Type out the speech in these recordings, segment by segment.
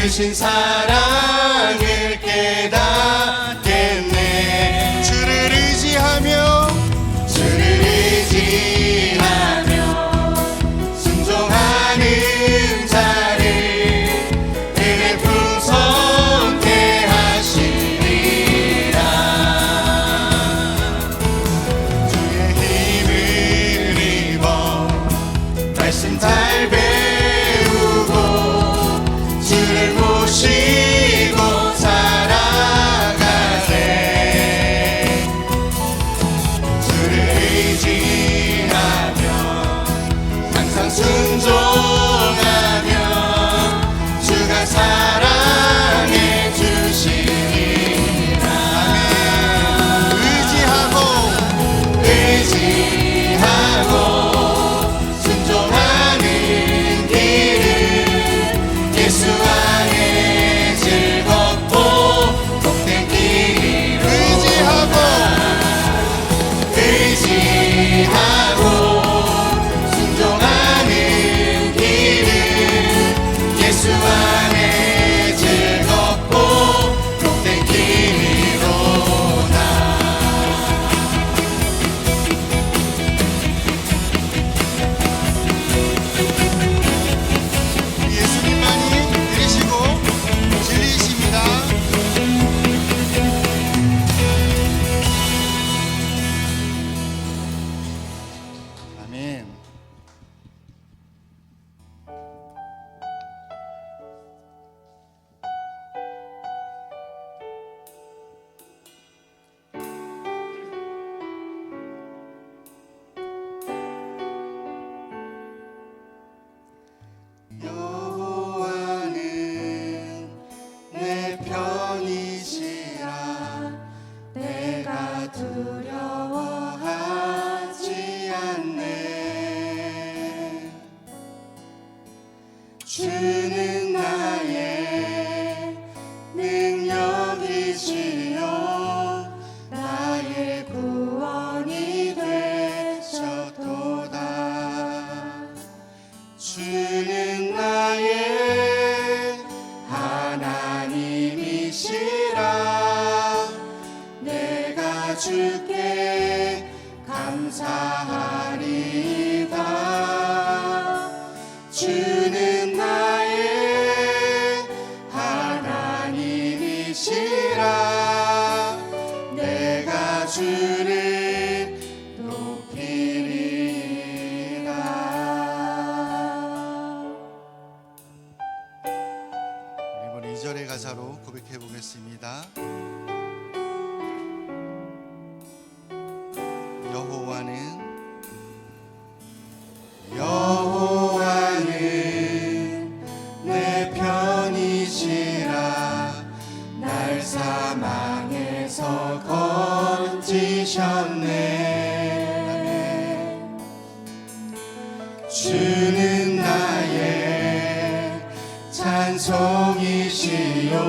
계신 사랑. Jesus. 2절의 가사로 고백해 보겠습니다. 찬송이시여.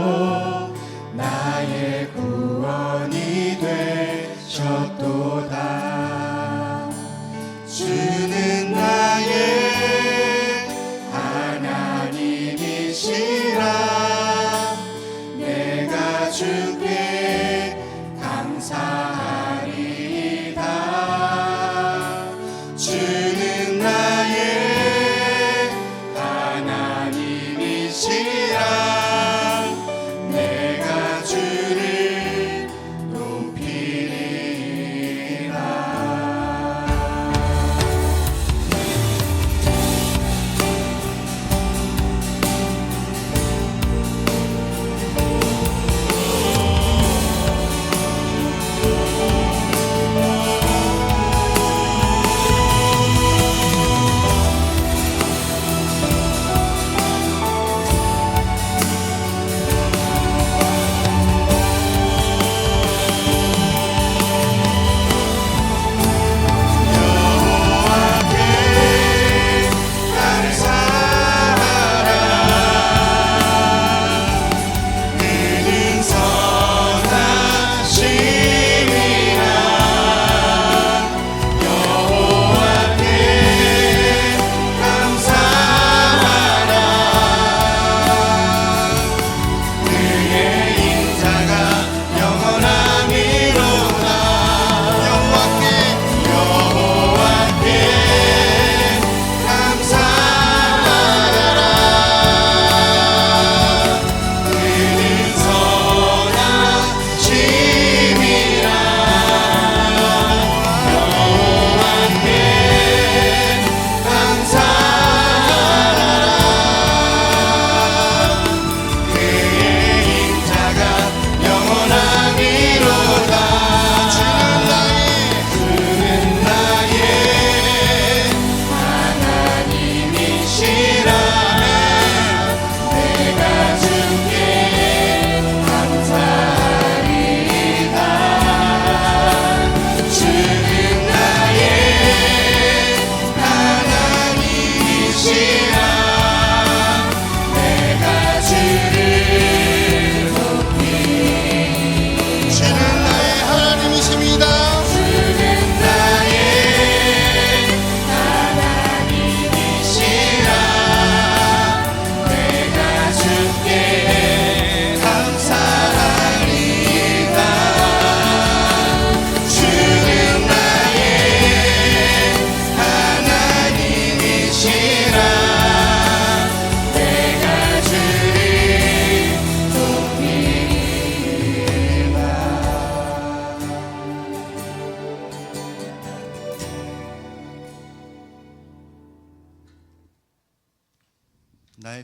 Shira.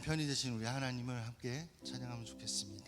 편이 되신 우리 하나님을 함께 찬양하면 좋겠습니다.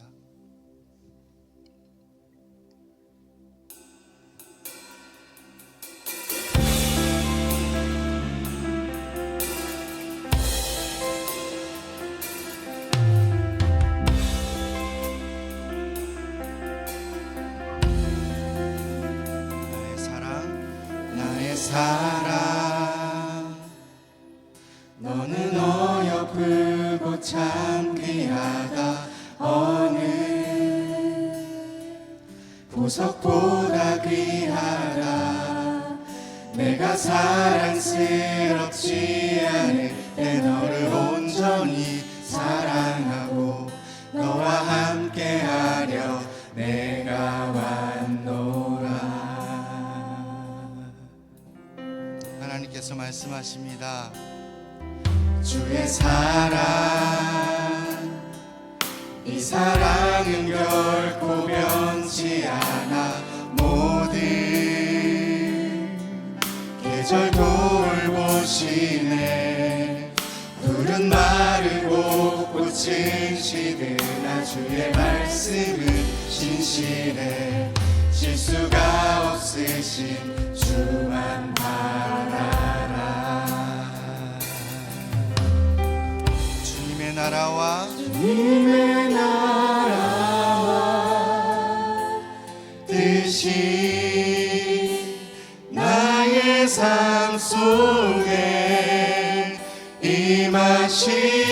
사랑스럽지 않을 때 너를 온전히 사랑하고 너와 함께하려 내가 왔노라. 하나님께서 말씀하십니다. 주의 사랑 돌보시네 푸른 마르고 꽃은 시드나 주의 말씀은 신실해. 실수가 없으신 주만 바라라. 주님의 나라와 주님의 삶 속에 임하시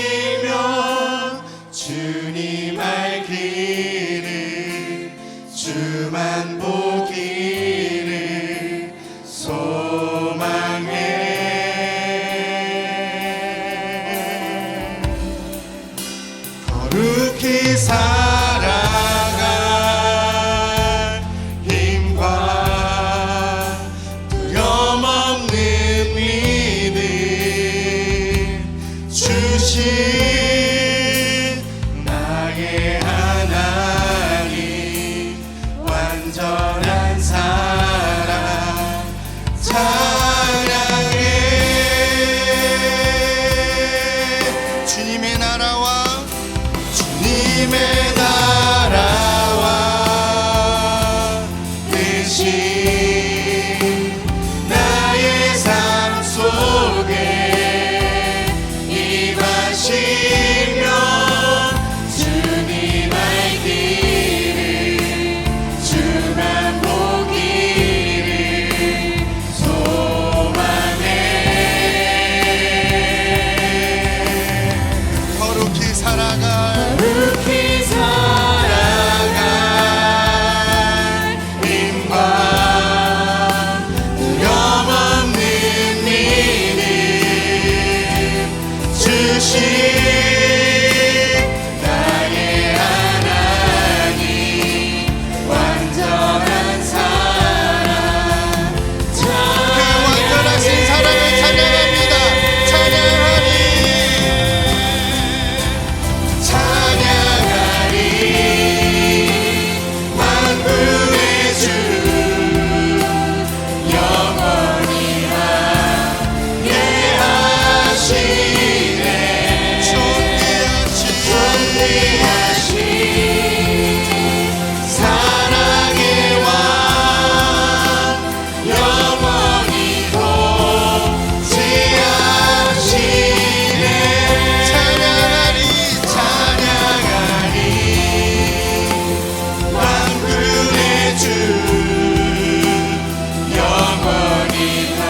Amen.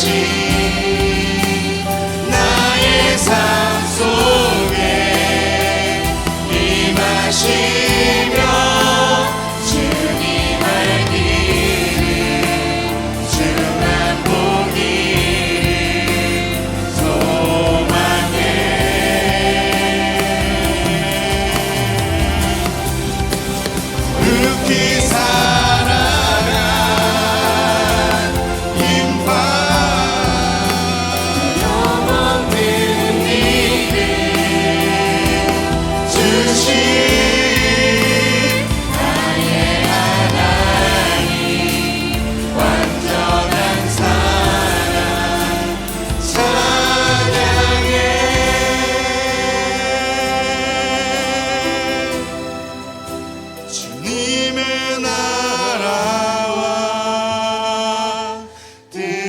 see.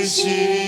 지시